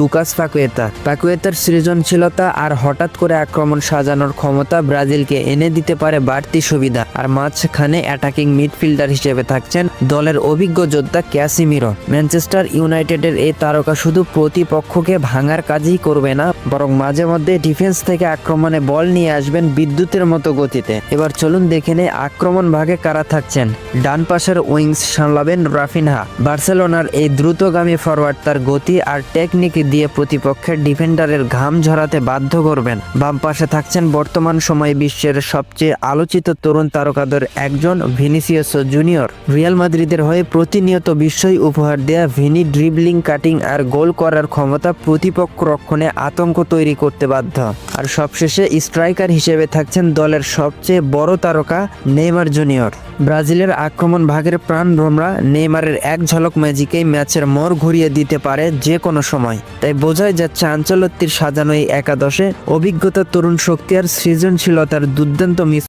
Lucas Paqueta পাকুয়েতার সৃজনশীলতা আর হঠাৎ করে আক্রমণ সাজানোর ক্ষমতা ব্রাজিলকে এনে দিতে পারে বাড়তি সুবিধা। আর মাঝখানে অ্যাটাকিং মিডফিল্ডার হিসেবে থাকছেন দলের অভিজ্ঞ যোদ্ধা ক্যাসিমিরো। ম্যানচেস্টার ইউনাইটেডের এই তারকা শুধু প্রতিপক্ষকে ভাঙার কাজই করবে না, বরং মাঝে মধ্যে ডিফেন্স থেকে আক্রমণে বল নিয়ে আসবেন বিদ্যুতের মতো গতিতে। এবার চলুন দেখে নেই আক্রমণ ভাগে কারা থাকছেন। ডান পাশের উইংস সামলাবেন রাফিনহা। বার্সেলোনার এই দ্রুতগামী ফরওয়ার্ড তার গতি আর টেকনিক দিয়ে প্রতিপক্ষের ডিফেন্ডারের ঘাম ঝরাতে বাধ্য করবেন। বাম পাশে থাকছেন বর্তমান সময়ে বিশ্বের সবচেয়ে আলোচিত তরুণ তারকাদের একজন ভিনিসিয়াস জুনিয়র। রিয়াল মাদ্রিদের হয়ে প্রতিনিয়ত বিশ্বই উপহার দেয়া ভিনি ড্রিবলিং, কাটিং আর গোল করার ক্ষমতা প্রতিপক্ষ রক্ষণে আতঙ্ক তৈরি করতে বাধ্য। আর সবশেষে স্ট্রাইকার হিসেবে থাকছেন দলের সবচেয়ে বড় তারকা নেইমার জুনিয়র। ব্রাজিলের আক্রমণ ভাগের প্রাণ রোমরা নেইমারের এক ঝলক ম্যাজিকেই ম্যাচের মর ঘুরিয়ে দিতে পারে যে কোনো সময়। তাই বোঝাই যাচ্ছে আঞ্চলত্বীর সাজানো এই একাদশে অভিজ্ঞতা তরুণ শক্তি আর সৃজনশীলতার দুর্দান্ত মিশ্রণ